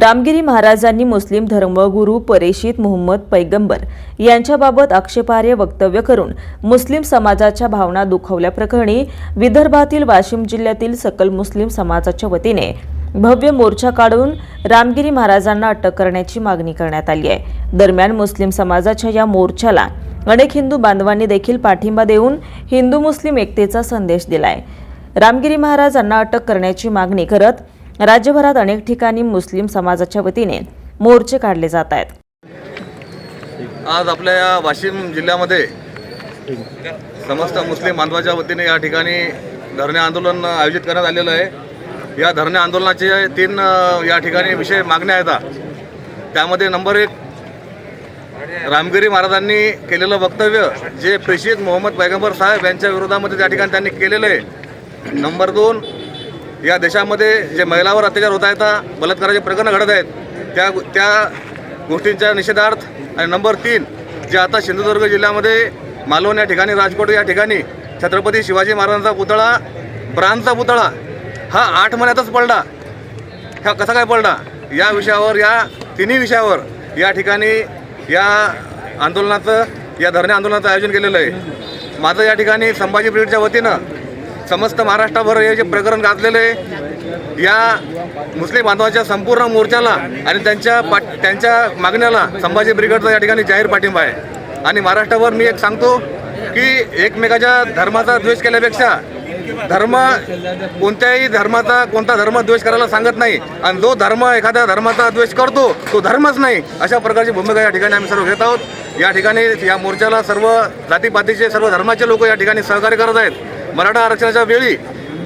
रामगिरी महाराजांनी मुस्लिम धर्मगुरू परेशित मोहम्मद पैगंबर यांच्याबाबत आक्षेपार्ह वक्तव्य करून मुस्लिम समाजाच्या भावना दुखावल्याप्रकरणी विदर्भातील वाशिम जिल्ह्यातील सकल मुस्लिम समाजाच्या वतीने भव्य मोर्चा काढून रामगिरी महाराजांना अटक करण्याची मागणी करण्यात आली आहे. दरम्यान मुस्लिम समाजाच्या या मोर्चाला अनेक हिंदू बांधवांनी देखील पाठिंबा देऊन हिंदू मुस्लिम एकतेचा संदेश दिलाय. रामगिरी महाराजांना अटक करण्याची मागणी करत राज्यभरात अनेक ठिकाणी मुस्लिम समाजाच्या वतीने मोर्चे काढले जात आहेत. आज आपल्या या वाशिम जिल्ह्यामध्ये समस्त मुस्लिम बांधवाच्या वतीने या ठिकाणी धरणे आंदोलन आयोजित करण्यात आलेलं आहे. या धरणे आंदोलनाचे तीन या ठिकाणी विषय मागण्या आहेत. त्यामध्ये नंबर एक रामगिरी महाराजांनी केलेलं वक्तव्य जे प्रेषित मोहम्मद पैगंबर साहेब यांच्या विरोधामध्ये त्या ठिकाणी त्यांनी केलेलं आहे. नंबर दोन या देशामध्ये जे महिलावर अत्याचार होत आहेत बलात्काराचे प्रकरणं घडत आहेत त्या त्या गोष्टींच्या निषेधार्थ आणि नंबर तीन जे आता सिंधुदुर्ग जिल्ह्यामध्ये मालवण या ठिकाणी राजकोट या ठिकाणी छत्रपती शिवाजी महाराजांचा पुतळा ब्रांजचा पुतळा हा आठ महिन्यातच पडला. हा कसा काय पडला? या विषयावर या तिन्ही विषयावर या ठिकाणी या आंदोलनाचं या धरणे आंदोलनाचं आयोजन केलेलं आहे. माझं या ठिकाणी संभाजी ब्रिगेडच्या वतीनं समस्त महाराष्ट्राभर हे जे प्रकरण गाजलेलं आहे या मुस्लिम बांधवांच्या संपूर्ण मोर्चाला आणि त्यांच्या पाठ त्यांच्या मागण्याला संभाजी ब्रिगेडचा या ठिकाणी जाहीर पाठिंबा आहे. आणि महाराष्ट्रावर मी एक सांगतो की एकमेकाच्या धर्माचा द्वेष केल्यापेक्षा धर्म कोणत्याही धर्माचा कोणता धर्म द्वेष करायला सांगत नाही. आणि जो धर्म एखाद्या धर्माचा द्वेष करतो तो धर्मच नाही. अशा प्रकारची भूमिका या ठिकाणी आम्ही सर्व घेत आहोत. या ठिकाणी या मोर्चाला सर्व जातीपातीचे सर्व धर्माचे लोक या ठिकाणी सहकार्य करत आहेत. मराठा आरक्षणाच्या वेळी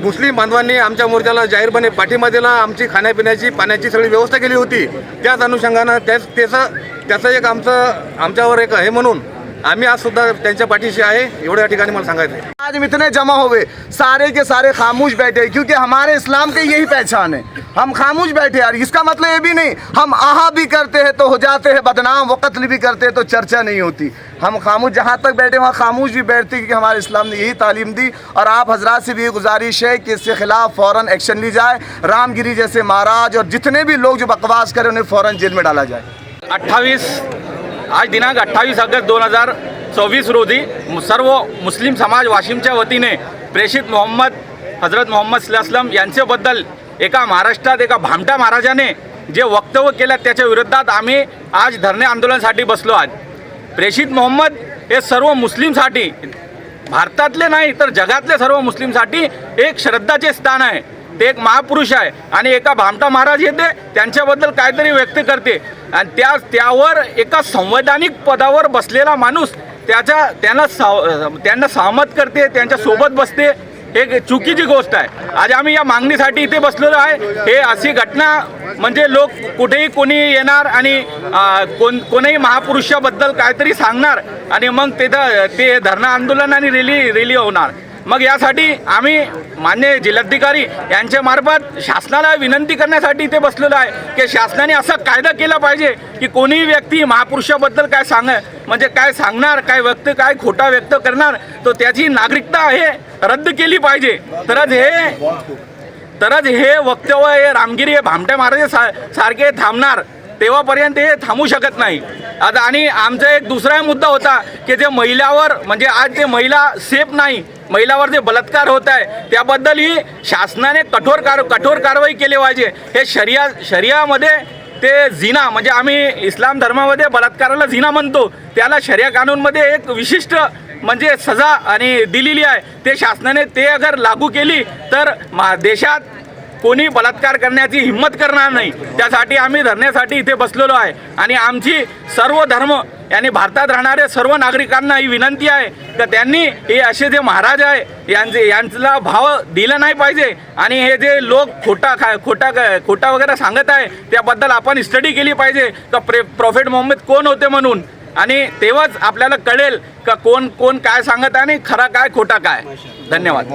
मुस्लिम बांधवांनी आमच्या मोर्चाला जाहीरपणे पाठिंबा दिला आमची खाण्यापिण्याची पाण्याची सगळी व्यवस्था केली होती. त्याच अनुषंगानं त्याच त्याचं त्याचं एक आमचं आमच्यावर एक हे म्हणून आम्ही आज सुद्धा त्यांच्या पाठीशी आहे. एवढ्या ठिकाणी मला सांगायचं आहे आज हम इतने जमा हो गए सारे के सारे खामोश बैठे क्योंकि हमारे इस्लाम की यही पहचान है। हम खामोश बैठे यार। इसका मतलब ये भी नहीं, हम आहा भी करते हैं तो हो जाते हैं, बदनाम वो कत्ल भी करते हैं तो चर्चा नहीं होती। हम खामोश, जहाँ तक बैठे वहाँ खामोश भी बैठते क्योंकि हमारे इस्लाम ने यही तालीम दी और आप हजरात से भी ये गुजारिश है कि इसके खिलाफ फ़ौरन एक्शन ली जाए, रामगिरी जैसे महाराज और जितने भी लोग जो बकवास करें, उन्हें फ़ौरन जेल में डाला जाए। अठ्ठावीस आज दिनांक अठ्ठावीस ऑगस्ट दोन हज़ार चोवीस रोजी सर्व मुस्लिम समाज वाशिमच्या वतीने प्रेषित मोहम्मद, हज़रत मोहम्मद सल्लाम यांच्याबद्दल एका महाराष्ट्रात एका भामटा महाराजाने जे वक्तव्य केलं त्याच्या विरोधात आम्ही आज धरणे आंदोलनासाठी बसलो आज प्रेषित मोहम्मद हे सर्व मुस्लिमसाठी भारतातले नाही तर जगातले सर्व मुस्लिमसाठी एक श्रद्धाचे स्थान आहे. ते एक महापुरुष आहे आणि एका भामटा महाराज येते त्यांच्याबद्दल काहीतरी व्यक्त करते. आणि त्या त्यावर एका संवैधानिक पदावर बसलेला माणूस त्याच्या त्यांना साव त्यांना सहमत करते त्यांच्यासोबत बसते. हे चुकीची गोष्ट आहे. आज आम्ही या मागणीसाठी इथे बसलेलो आहे. हे अशी घटना म्हणजे लोक कुठेही कोणी येणार आणि कोण कोणीही महापुरुषाबद्दल काहीतरी सांगणार आणि मग तिथं ते धरणं आंदोलन आणि रेली रेली होणार. मग यासाठी आम्ही मान्य जिल्हाधिकारी यांच्या मार्फत शासनाला विनंती करण्यासाठी इथे बसलेलो आहे की शासनाने असा कायदा केला पाहिजे की कोणीही व्यक्ती महापुरुषाबद्दल काय सांग म्हणजे काय सांगणार काय व्यक्त काय खोटा व्यक्त करणार तो त्याची नागरिकता हे रद्द केली पाहिजे. तरच हे तरच हे वक्तव्य हे रामगिरी हे भामटे महाराज सा सारखे थांबणार. तेव्हापर्यंत हे थांबू शकत नाही. आता आणि आमचा एक दुसरा मुद्दा होता की जे महिलावर म्हणजे आज ते महिला सेफ नाही महिलावर जे बलात्कार होत आहे त्याबद्दलही शासनाने कठोर कार कठोर कारवाई केली पाहिजे. हे शरिया शरियामध्ये ते झिना म्हणजे आम्ही इस्लाम धर्मामध्ये बलात्काराला झिना म्हणतो. त्याला शरिया कानूनमध्ये एक विशिष्ट म्हणजे सजा आणि दिलेली आहे. ते शासनाने ते अगर लागू केली तर मा देशात कोणी बलात्कार करण्याची हिंमत करणार नाही. त्यासाठी आम्ही धरण्यासाठी इथे बसलेलो आहे. आणि आमची सर्व धर्म यांनी भारतात राहणाऱ्या सर्व नागरिकांना ही विनंती आहे की त्यांनी हे असे जे महाराज आहे यांचे यांचा भाव दिला नाही पाहिजे. आणि हे जे लोक खोटा खा खोटा खोटा वगैरे सांगत आहे त्याबद्दल आपण स्टडी केली पाहिजे. का प्रे प्रॉफिट मोहम्मद कोण होते म्हणून? आणि तेव्हाच आपल्याला कळेल का कोण कोण काय सांगत आहे आणि खरा काय खोटा काय. धन्यवाद.